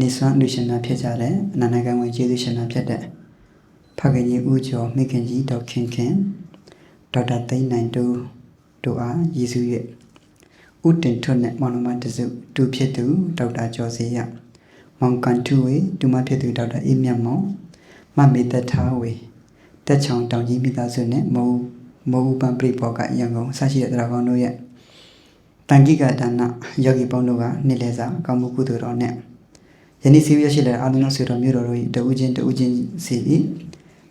နေ့စွမ်းအလူရှင်များဖြစ်ကြတဲ့အနာနိုင်ငံဝင်ကျေးဇူးရှင်များဖြစ်တဲ့ဖခင်ကြီးဦးကျော်မိခင်ကြီးဒေါက်ခင်ခင်ဒေါက်တာသိန်းနိုင်တို့တို့အားရည်စူး၍ဥတင်ထွတ်နဲ့မောင်နှမတစုတူဖြစ်သူဒေါက်တာကျော်စေရမောင်ကန်ထူဝေဒူမဖြစ်သူဒေါက်တာအေးမြတ်မောင်မမေတ္တထားဝေတက်ချောင်တောင်ကြီးမိသားစုနဲ့မဟုတ်မဟုတ်ပန်ပရိဘောကရန်ကုန်ဆရှိတဲ့တရားကောင်းတို့ရဲ့တန်ခိကဒါနယောဂီပေါင်းတို့ကနေ့လဲစာကောင်းမှုကုသိုလ်တော်နဲ့ ယနေ့စီရရှိတဲ့အာနုဆွေတော်မျိုးတော်တို့၏တဦးချင်းတဦးချင်းစီ၏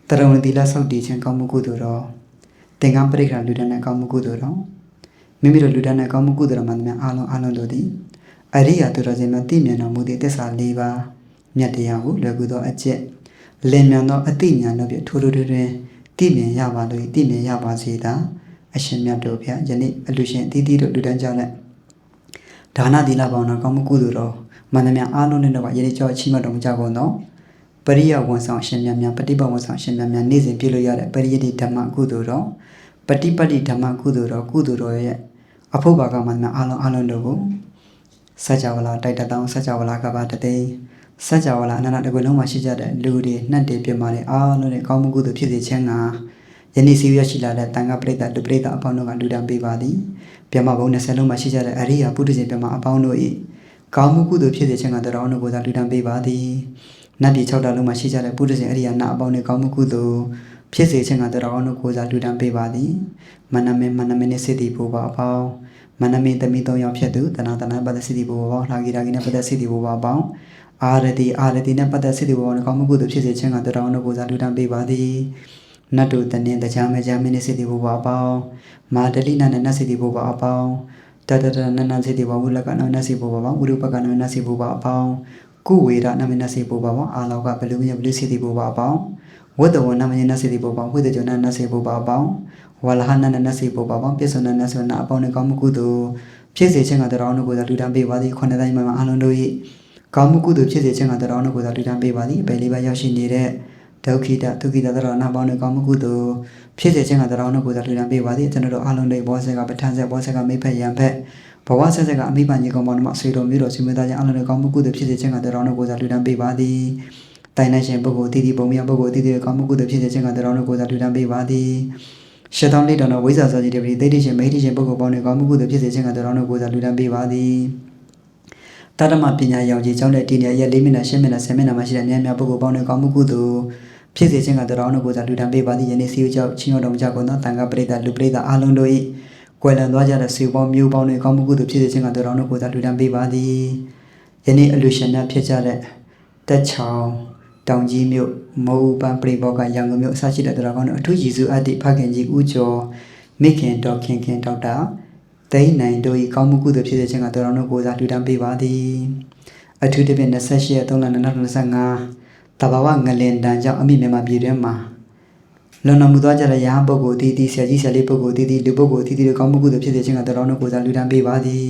တရုံသီလစောင့်တည်ခြင်းကောင်းမှုကုသိုလ်တော်သင်္ကန်းပရိက္ခာလူဒန်းတဲ့ကောင်းမှုကုသိုလ်တော်မိမိတို့လူဒန်းတဲ့ကောင်းမှုကုသိုလ်တော်မှန်သမျှအားလုံးအားလုံးတို့သည်အရိယာသူတော်စင်များသိမြင်တော်မူသည့်တစ္ဆာ၄ပါးမြတ်တရားကိုလွယ်ကူသောအကျက်လင်မြန်သောအသိဉာဏ်တို့ဖြင့်ထိုးထိုးထွင်းထွင်းသိမြင်ရပါလို့သိမြင်ရပါစေသာအရှင်မြတ်တို့ဖျားယနေ့အလူရှင်အသီးသီးတို့လူဒန်းကြတဲ့ဒါနသီလပေါင်းတော်ကောင်းမှုကုသိုလ်တော် မှန်သမျှအားလုံးနဲ့တော့ယနေ့ကြောအချိမတော်မူကြကုန်သောပရိယဝန်ဆောင်ရှင်မြတ်များပฏิပတ်ဝန်ဆောင်ရှင်မြတ်များနေ့စဉ်ပြုလို့ရတဲ့ပရိယတိဓမ္မကုသိုလ်တော်ပฏิပတ်တိဓမ္မကုသိုလ်တော်ကုသိုလ်တော်ရဲ့အဖို့ဘာကမှန်သမျှအားလုံးအားလုံးတို့ကိုစัจ java လာတိုက်တတောင်းစัจ java လာကပါတသိန်းစัจ java လာအနန္တတကွေလုံးမှာရှိကြတဲ့လူတွေနှက်တွေပြမာတွေအားလုံးနဲ့ကောင်းမှုကုသိုလ်ဖြစ်စေခြင်းကယနေ့စီရရှိလာတဲ့တန်ခါပရိသတ်လူပရိသတ်အပေါင်းတို့ကလူတန်းပေးပါသည်ပြမဘုံ20လုံးမှာရှိကြတဲ့အရိယာပုထုဇဉ်ပြမအပေါင်းတို့၏ ကောင်းမှုကုသိုလ်ဖြစ်စေခြင်းကတရားတော်ကိုသာလူတန်းပေးပါသည်နတ်ပြည်6တလုံးမှာရှိကြတဲ့ပုထုဇဉ်အရိယာနာအပေါင်းတွေကောင်းမှုကုသိုလ်ဖြစ်စေခြင်းကတရားတော်ကိုသာလူတန်းပေးပါသည်မနမေမနမေနဲ့စေတီဘူပါအပေါင်းမနမေသမီး၃ယောက်ဖြစ်သူတဏ္ဍတဏ္ဍပတ်သက်စေတီဘူပါပေါင်းလာဂီရာဂီနဲ့ပတ်သက်စေတီဘူပါပေါင်းအာရတိအာရတိနဲ့ပတ်သက်စေတီဘူပါနဲ့ကောင်းမှုကုသိုလ်ဖြစ်စေခြင်းကတရားတော်ကိုသာလူတန်းပေးပါသည်နတ်တို့တနင်တကြားမကြားမင်းစေတီဘူပါအပေါင်းမာတလိနာနဲ့နတ်စေတီဘူပါအပေါင်း တတတနနစေတီဘူဝုလကနနစေဘူပါပေါင်းဥရုပကနနစေဘူပါအပေါင်းကုဝေရနမနစေဘူပါပေါင်းအာလောကဘလူမြဘလူစေတီဘူပါအပေါင်းဝတ္တဝနမယနစေတီဘူပါဝိတ္တကျော်နနစေဘူပါအပေါင်းဝလဟနနနစေဘူပါပေါင်းပြစ္ဆုနနစေနအပေါင်းနဲ့ကောင်းမှုကုသိုလ်ဖြစ်စေခြင်းကတရားတော်ကိုသာလူတန်းပေးပါသည်ခုနှစ်တိုင်းမှာအလုံးတို့၏ကောင်းမှုကုသိုလ်ဖြစ်စေခြင်းကတရားတော်ကိုသာလူတန်းပေးပါသည်အပေလေးပါရောက်ရှိနေတဲ့ ဒုက္ခိတဒုက္ခိတသရဏပေါင်းနဲ့ကောင်းမှုကုသိုလ်ဖြစ်စေခြင်းကတရားတော်ကိုသာလူတန်းပေးပါသည်ကျွန်တော်တို့အလုံးတွေဘောဆက်ကပဋ္ဌာန်းဆက်ဘောဆက်ကမိဖက်ရံဖက်ဘဝဆက်ဆက်ကအမိပန်ကြီးကောင်းပေါင်းတို့မှဆွေတော်မျိုးတော်ဆွေမျိုးသားချင်းအလုံးတွေကောင်းမှုကုသိုလ်ဖြစ်စေခြင်းကတရားတော်ကိုသာလူတန်းပေးပါသည်တိုင်နိုင်ရှင်ပုဂ္ဂိုလ်တည်တည်ပုံမြပုဂ္ဂိုလ်တည်တည်ကောင်းမှုကုသိုလ်ဖြစ်စေခြင်းကတရားတော်ကိုသာလူတန်းပေးပါသည်ရှတောင်းလေးတော်တော်ဝိဇ္ဇာစောကြီးတပည့်တိဋ္ဌိရှင်မိဋ္ဌိရှင်ပုဂ္ဂိုလ်ပေါင်းတွေကောင်းမှုကုသိုလ်ဖြစ်စေခြင်းကတရားတော်ကိုသာလူတန်းပေးပါသည်တတ္တမပညာရောင်ကြီးကျောင်းတဲ့ဒီနေရာ၄မိနစ်၈မိနစ်10မိနစ်မှရှိတဲ့အများများပုဂ္ဂိုလ်ပေါင်းတွေကောင်းမှုကုသိုလ် ဖြစ်စေခြင်းကတရားတော်ကိုသာလူတန်းပေးပါသည်ယနေ့စီဦးကြောင့်ချင်းတော်တော်မကြကုန်သောတန်ခါပရိသတ်လူပရိသတ်အားလုံးတို့၏ကွယ်လွန်သွားကြတဲ့စေပေါင်းမျိုးပေါင်းတွေကောင်းမှုကုသိုလ်ဖြစ်စေခြင်းကတရားတော်ကိုသာလူတန်းပေးပါသည်ယနေ့အလူရှင်များဖြစ်ကြတဲ့တက်ချောင်းတောင်ကြီးမြို့မောဥပန်ပရိဘောကရန်ကုန်မြို့အစရှိတဲ့တရားကောင်းတို့အထူးရည်စုအပ်သည့်ဖခင်ကြီးဦးကျော်မိခင်တော်ခင်ခင်ဒေါက်တာသိန်းနိုင်တို့၏ကောင်းမှုကုသိုလ်ဖြစ်စေခြင်းကတရားတော်ကိုသာလူတန်းပေးပါသည်အထူးသဖြင့်28ရက်3လ2025 တဘာဝငလင်တန်ကြောင့်အမိမြန်မာပြည်တွင်မှာလွန်တော်မူသောကြတဲ့ရဟန်းပုဂ္ဂိုလ်တည်တည်ဆရာကြီးဆရာလေးပုဂ္ဂိုလ်တည်တည်လူပုဂ္ဂိုလ်တည်တည်ကောင်းမှုကုသိုလ်ဖြစ်စေခြင်းကတရားတော်ကိုသာလူတန်းပေးပါသည်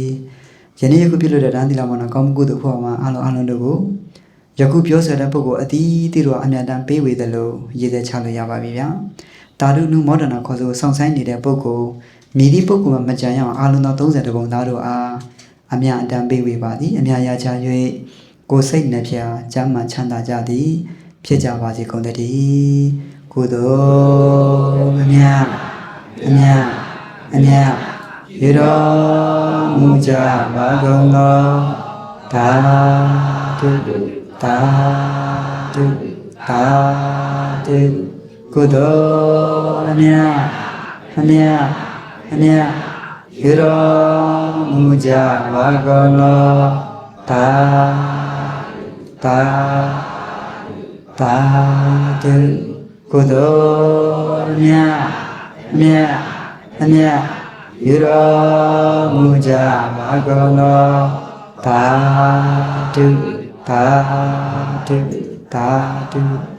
ယနေ့ယခုပြုလို့တဲ့တန်းသီလမောနာကောင်းမှုကုသိုလ်ဖို့မှာအလုံးအလုံးတို့ကိုယခုပြောဆိုတဲ့ပုဂ္ဂိုလ်အသီးသီးတို့အမြတ်တမ်းပေးဝေတယ်လို့ရည်သက်ချလို့ရပါပြီဗျာတာဓုနုမောဒနာခေါ်ဆိုဆောင်းဆိုင်နေတဲ့ပုဂ္ဂိုလ်မိဒီပုဂ္ဂိုလ်မှာမကြံရအောင်အလုံးသော30တပုံသားတို့အားအမြတ်အတမ်းပေးဝေပါသည်အမြတ်ရချ၍ ကိုယ်စိတ်နှဖျားကျမ်းမှချမ်းသာကြသည် ဖြစ်ကြပါစေကုန်သတည်းကုသိုလ်အမြတ်အမြတ်အမြတ်ရတော်မူကြပါကုန်သောသာဓုသာဓုသာဓုကုသိုလ်အမြတ်အမြတ်အမြတ်ရတော်မူကြပါကုန်သောသာ သာသာဓုကုသိုလ်အမြတ်အမြတ်အမြတ်ရတော်မူကြပါကုန်သောသာဓုသာဓုသာဓု